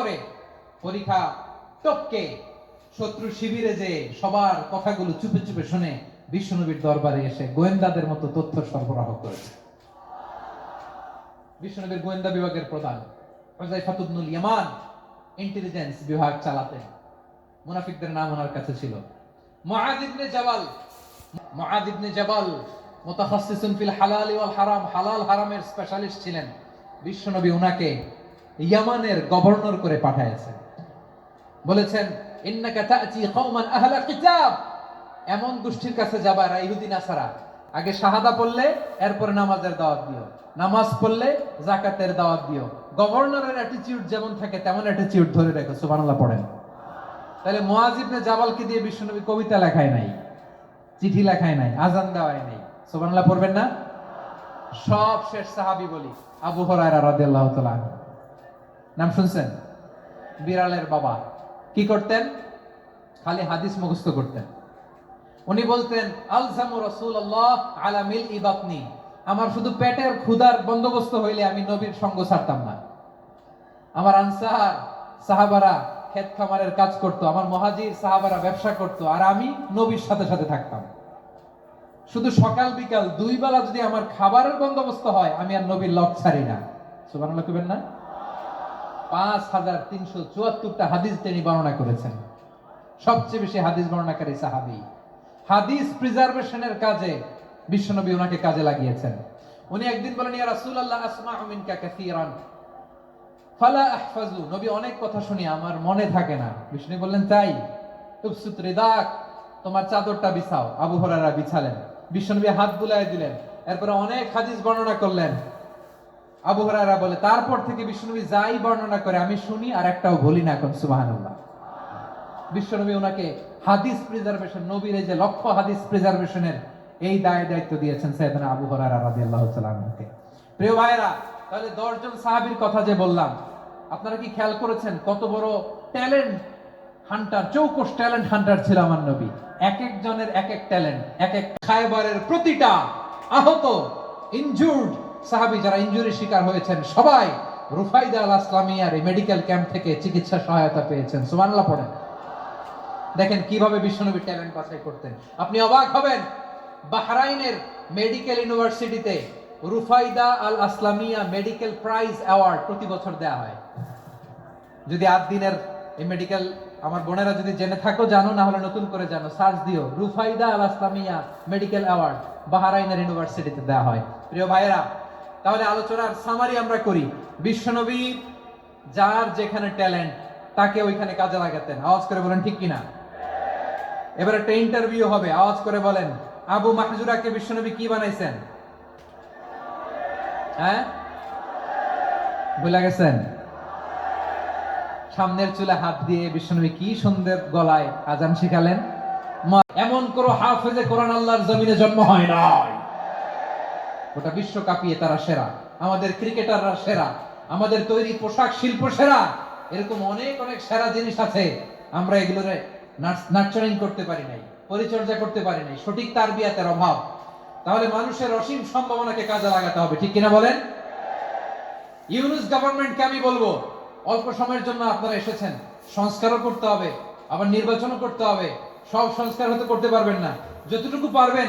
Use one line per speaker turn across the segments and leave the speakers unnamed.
করে। পরীক্ষা টপকে। শত্রু শিবিরে যে সবার কথাগুলো চুপে চুপে শুনে বিশ্বনবীর দরবারে এসে গোয়েন্দাদের মতো তথ্য সরবরাহ করেছে। বিশ্বনবীর গোয়েন্দা বিভাগের প্রধান হুযায়ফাতুবনুল ইয়ামান ইন্টেলিজেন্স বিভাগ চালাতেন। মুনাফিকদের নাম ওনার কাছে ছিল। জাবাল জাবাল ফিল হালাল ওয়াল হারাম, হালাল হারামের স্পেশালিস্ট ছিলেন। বিশ্বনবী উনাকে ইয়ামানের গভর্নর করে পাঠাইছেন বলেছেন, ইন্নাকা তা'তি কওমান আহলা কিতাব। এমন গোষ্ঠীর কাছে যাবা এরা ইহুদি নাসারা। আগে শাহাদা পড়লে, এরপরে নামাজের দাওয়াত দিও। নামাজ পড়লে জাকাতের দাওয়াত দিও। গভর্নরের অ্যাটিটিউড যেমন থাকে, তেমন অ্যাটিটিউড ধরে রেখো। সুবহানাল্লাহ, পড়েন। তাহলে মুআজ ইবনে জাবালকে দিয়ে বিশ্বনবী কবিতা লেখায় নাই, চিঠি লেখায় নাই আজান দেওয়ায় নাই। সুবহানাল্লাহ, পড়বেন না? সব শেষ সাহাবী বলি, আবু হুরায়রা রাদিয়াল্লাহু তাআলা। নাম শুনছেন? বিড়ালের বাবা। কি করতেন? খালি হাদিস মুখস্থ করতেন। উনি বলতেন, আলজামু রাসূলুল্লাহ আলা মিল ইবাতনি আমার শুধু পেটের ক্ষুধার বন্দোবস্ত হইলে আমি নবীর সঙ্গ ছাড়তাম না। আমার আনসার, সাহাবারা ক্ষেত খামারের কাজ করতো, আমার মহাজির সাহাবারা ব্যবসা করতো, আর আমি নবীর সাথে সাথে থাকতাম। শুধু সকাল বিকাল দুই বেলা যদি আমার খাবারের বন্দোবস্ত হয়, আমি আর নবীর লক ছাড়ি না। সুবহানাল্লাহ কইবেন না? পাঁচ হাজার তিনশো চুয়াত্তরটা হাদিস তিনি বর্ণনা করেছেন। সবচেয়ে বেশি হাদিস বর্ণনাকারী সাহাবি। হাদিস প্রিজার্ভেশনের কাজে বিশ্বনবী ওনাকে কাজে লাগিয়েছেন। উনি একদিন বলেন, ইয়া রাসূলুল্লাহ মিনকা কাসীরান। ফালা আহফাজু। নবী অনেক কথা শুনি আমার মনে থাকে না। বিষ্ণু বললেন, তাই? উবসুত রিদাক, তোমার চাদরটা বিছাও। আবু হুরায়রা বিছালেন। বিশ্বনবী হাত বুলায় দিলেন। এরপরে অনেক হাদিস বর্ণনা করলেন। আবু হুরায়রা বলে, তারপর থেকে বিশ্বনবী যাই বর্ণনা করে, আমি শুনি আর একটাও বলি না এখন, সুবহানাল্লাহ। বিশ্বনবী ওনাকে হাদিস প্রিজার্ভেশন নবীর যে লক্ষ্য হাদিস প্রিজার্ভেশনের এই দায় দায়িত্ব দিয়েছেন সাইয়েদনা আবু হুরায়রা রাদিয়াল্লাহু তাআলা আনহুকে। প্রিয় ভাইরা তাহলে 10 জন সাহাবীর কথা যে বললাম, আপনারা কি খেয়াল করেছেন কত বড় ট্যালেন্ট হান্টার চৌকস ট্যালেন্ট হান্টার ছিল আমার নবী? এক এক জনের এক এক ট্যালেন্ট, এক এক খায়বারের প্রতিটা আহত, ইনজুর্ড সাহাবী যারা ইনজুরি শিকার হয়েছেন, সবাই রুফাইদা আল আসলামিয়ার মেডিকেল ক্যাম্প থেকে চিকিৎসা সহায়তা পেয়েছেন। সুবহানাল্লাহ পড়েন। দেখেন কীভাবে বিশ্বনবী ট্যালেন্ট বাছাই করতেন। আপনি অবাক হবেন, বাহরাইনের মেডিকেল ইউনিভার্সিটিতে Rufaida Al Aslamia medical prize award প্রতি বছর দেয়া হয়। যদি আট দিনের এই মেডিকেল, আমার বোনেরা যদি জেনে থাকো, জানো, না হলে নতুন করে জানো, সার্চ দিও, Rufaida Al Aslamia medical award বাহারাইনের ইউনিভার্সিটিতে দেওয়া হয়। প্রিয় ভাইয়েরা তাহলে আলোচনার সামারি আমরা করি। বিশ্বনবী যার যেখানে ট্যালেন্ট তাকে ওইখানে কাজে লাগাতেন। আওয়াজ করে বলেন, ঠিক কিনা? এবার একটা ইন্টারভিউ হবে। আওয়াজ করে বলেন, আবু মাহজুরাকে বিশ্বনবী কি বানাইছেন? হ্যাঁ? ভুলে গেছেন? সামনের চুলে হাত দিয়ে বিশ্বনবী কি সুন্দর গলায় আজান শিখালেন? এমন করো হাফেজে কোরআন আল্লাহর জমিনে জন্ম হয় নাই। গোটা বিশ্ব কাঁপিয়ে তারা সেরা। আমাদের ক্রিকেটাররা সেরা। আমাদের তৈরি পোশাক শিল্প সেরা। এরকম অনেক অনেক সেরা জিনিস আছে। আমরা এগুলোরে নার্চারিং করতে পারি নাই, পরিচর্যা করতে পারি নাই, সঠিক তারবিয়াতের অভাব। তাহলে মানুষের অসীম সম্ভাবনাকে কাজে লাগাতে হবে, ঠিক কিনা বলেন? ইউনুস গভর্নমেন্টকে আমি বলব, অল্প সময়ের জন্য আপনারা এসেছেন, সংস্কারও করতে হবে, আবার নির্বাচনও করতে হবে। সব সংস্কার হতে করতে পারবেন না। যতটুকু পারবেন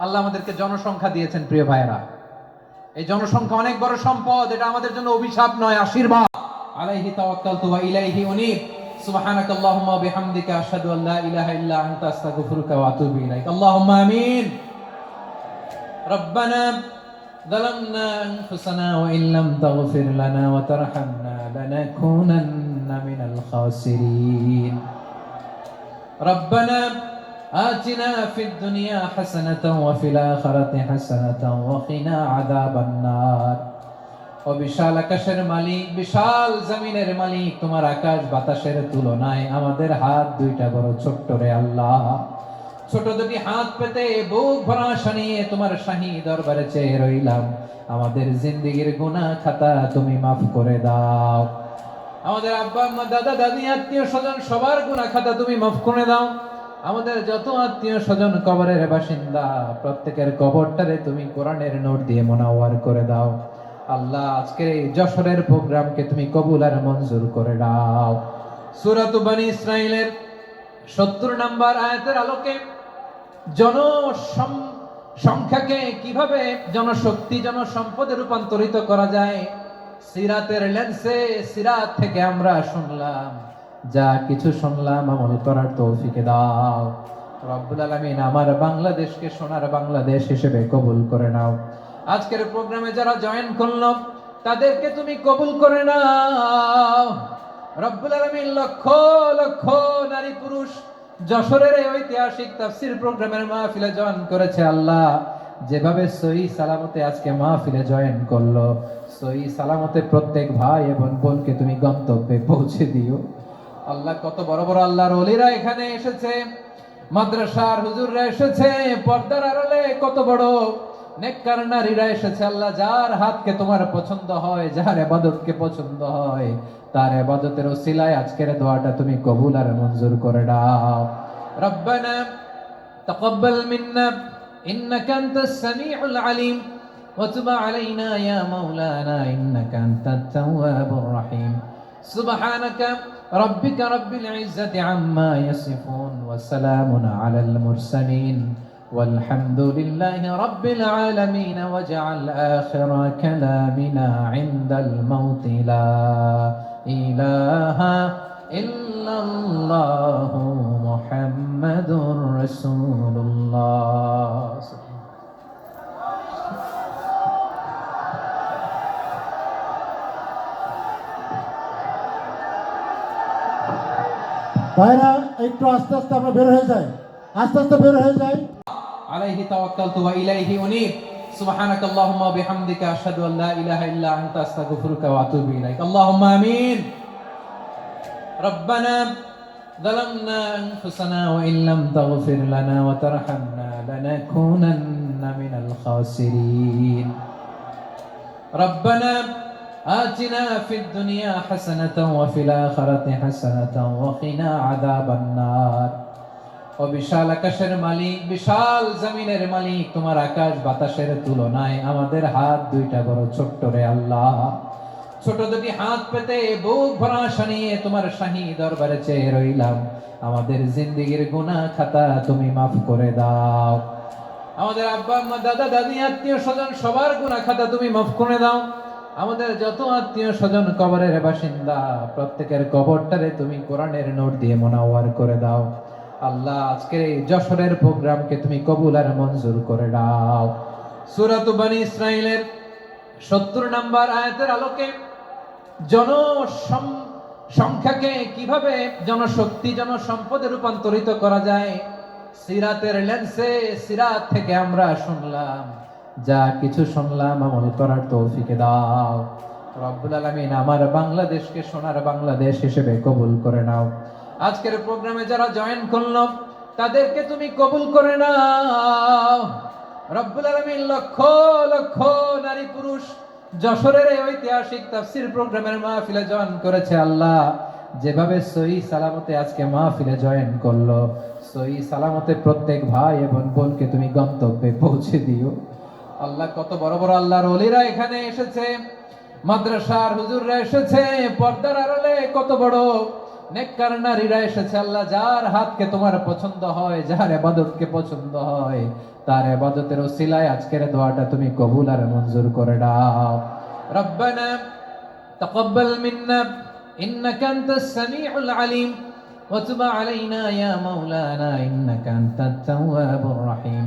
আল্লাহ আমাদেরকে জনসংখ্যা দিয়েছেন প্রিয় ভাইয়েরা এই জনসংখ্যা অনেক বড় সম্পদ এটা আমাদের জন্য অভিশাপ নয় আশীর্বাদ আলাইহি তাওয়াক্কালতু ওয়া ইলাইহি উনীব সুবহানাক আল্লাহুম্মা ওয়া বিহামদিকা আশহাদু আল লা ইলাহা ইল্লা আনতা আস্তাগফিরুকা ওয়া আতুবু ইলাইক আল্লাহুম্মা আমিন ربنا ظلمنا أنفسنا وإن لم تغفر لنا وترحمنا لنكونن من الخاسرين ربنا আতিনা ফিদ দুনিয়া হাসানাতাও ওয়া ফিল আখিরাতি হাসানাতাও ওয়া কিনা ও বিশাল আকাশের মালিক, বিশাল জমিনের মালিক, তোমার আকাশ বাতাসের তুলনায় আমাদের হাত দুইটা বড় ছোট্ট রে আল্লাহ। ছোট দুটি হাত পেতে বুক ভরা শানিয়ে তোমার শাহী দরবারে চেয়ে রইলাম। আমাদের জিন্দিগির গুণা খাতা তুমি মাফ করে দাও। আমাদের আব্বা, আম্মা, দাদা, দাদি, আত্মীয় স্বজন, সবার গুণা খাতা তুমি মাফ করে দাও। আমাদের যত আত্মীয় স্বজন কবরের বাসিন্দা, প্রত্যেকের কবরটারে তুমি কোরআনের নোট দিয়ে মোনাওয়ার করে দাও। আল্লাহ, আজকের এই যশোরের প্রোগ্রামকে তুমি কবুল আর মঞ্জুর করে দাও। সুরাত বানি ইসরাইলের সত্তর নাম্বার আয়াতের আলোকে জন সংখ্যাকে কীভাবে জনশক্তি, জনসম্পদে রূপান্তরিত করা যায়? সিরাতের লেন্সে সিরাত থেকে আমরা শুনলাম যা কিছু শুনলাম আমল করার তৌফিকে দাও। রব্বুল আলামিন আমার বাংলাদেশকে সোনার বাংলাদেশ হিসেবে কবুল করে নাও। আজকের প্রোগ্রামে যারা জয়েন করল, তাদেরকে তুমি কবুল করে নাও। রব্বুল আলামিন লক্ষ লক্ষ নারী পুরুষ যশোরের এই ঐতিহাসিক তাফসির প্রোগ্রামের মাহফিলে জয়েন করেছে আল্লাহ। যেভাবে সহি সালামতে আজকে মাহফিলে জয়েন করল, সহি সালামতে প্রত্যেক ভাই এবং বোনকে তুমি গন্তব্যে পৌঁছে দিও। আল্লাহ কত বড় বড় আল্লাহর অলিরা এখানে এসেছে মাদ্রাসার হুজুররা এসেছে পর্দার আড়ালে কত বড় নেককার নারীরা এসেছে আল্লাহ যার হাতকে তোমার পছন্দ হয় যার এবাদতকে পছন্দ হয় তার এবাদতের ওসিলায় আজকের দোয়াটা তুমি কবুল আর মঞ্জুর করে দাও রব্বানা تقبل منا إنك أنت السميع العليم وتب علينا يا مولانا إنك أنت التواب الرحيم سبحانك ربك رب العزة عما يصفون وسلام على المرسلين والحمد لله رب العالمين واجعل آخر كلامنا عند الموت لا إله إلا الله محمد رسول
ভাইরা একটু আস্তে আস্তে আমরা বের হয়ে যাই আস্তে আস্তে বের হয়ে যাই
عليه توكلت وإليه أنيب سبحانك اللهم وبحمدك أشهد أن لا إله إلا أنت أستغفرك وأتوب إليك اللهم آمين ربنا ظلمنا أنفسنا وإن لم تغفر لنا وترحمنا لنكونن من الخاسرين ربنا آتنا في الدنيا حسنة وفي الآخرة حسنة وقنا عذاب النار ও বিশাল আকাশের মালিক বিশাল জমিনের মালিক তোমার আকাশ বাতাসের তুলনায় আমাদের হাত দুইটা বড় ছোট্ট রে আল্লাহ ছোট দুটি হাত পেতে বুক ভরা নিয়ে তোমার শাহী দরবারে চেয়ে রইলাম আমাদের জিন্দিগির গুনাহ খাতা তুমি মাফ করে দাও আমাদের আব্বা আম্মা দাদা দাদি আত্মীয় স্বজন সবার গুনাহ খাতা তুমি মাফ করে দাও আমাদের যত আত্মীয় স্বজন কবরের বাসিন্দা, প্রত্যেকের কবরটারে তুমি কোরআনের নোট দিয়ে মোনাওয়ার করে দাও। আল্লাহ, আজকের এই যশোরের প্রোগ্রামকে তুমি কবুল আর মঞ্জুর করে দাও। সুরাত বানি ইসরাইলের সত্তর নাম্বার আয়াতের আলোকে জন সংখ্যাকে কীভাবে জনশক্তি, জনসম্পদে রূপান্তরিত করা যায়? সিরাতের লেন্সে সিরাত থেকে আমরা শুনলাম। যা কিছু শুনলাম, আমল করার তৌফিকে দাও। রব্বুল আলামিন আমার বাংলাদেশকে সোনার বাংলাদেশ হিসেবে কবুল করে নাও। আজকের প্রোগ্রামে যারা জয়েন করল, তাদেরকে তুমি কবুল করে নাও। রব্বুল আলামিন লক্ষ লক্ষ নারী পুরুষ যশোরের ঐতিহাসিক তাফসির প্রোগ্রামের মাহফিলে জয়েন করেছে আল্লাহ। যেভাবে সহি সালামতে আজকে মাহফিলে জয়েন করল, সহি সালামতে প্রত্যেক ভাই এবং বোনকে তুমি গন্তব্যে পৌঁছে দিও। আল্লাহ কত বড় বড় আল্লাহর অলিরা এখানে এসেছে মাদ্রাসার হুজুররা এসেছে পর্দার আড়ালে কত বড় নেককার নারীরা এসেছে আল্লাহ যার হাতকে তোমার পছন্দ হয় যার এবাদতকে পছন্দ হয় তার এবাদতের ওসিলায় আজকের দোয়াটা তুমি কবুল আর মঞ্জুর করে দাও রব্বানা تقبل منا إنك أنت السميع العليم وتب علينا يا مولانا إنك أنت التواب الرحيم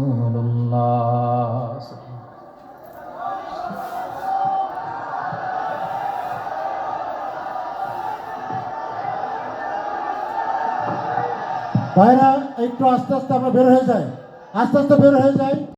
ভাইরা একটু আস্তে আস্তে আমরা বের হয়ে যাই। আস্তে আস্তে বের হয়ে যাই।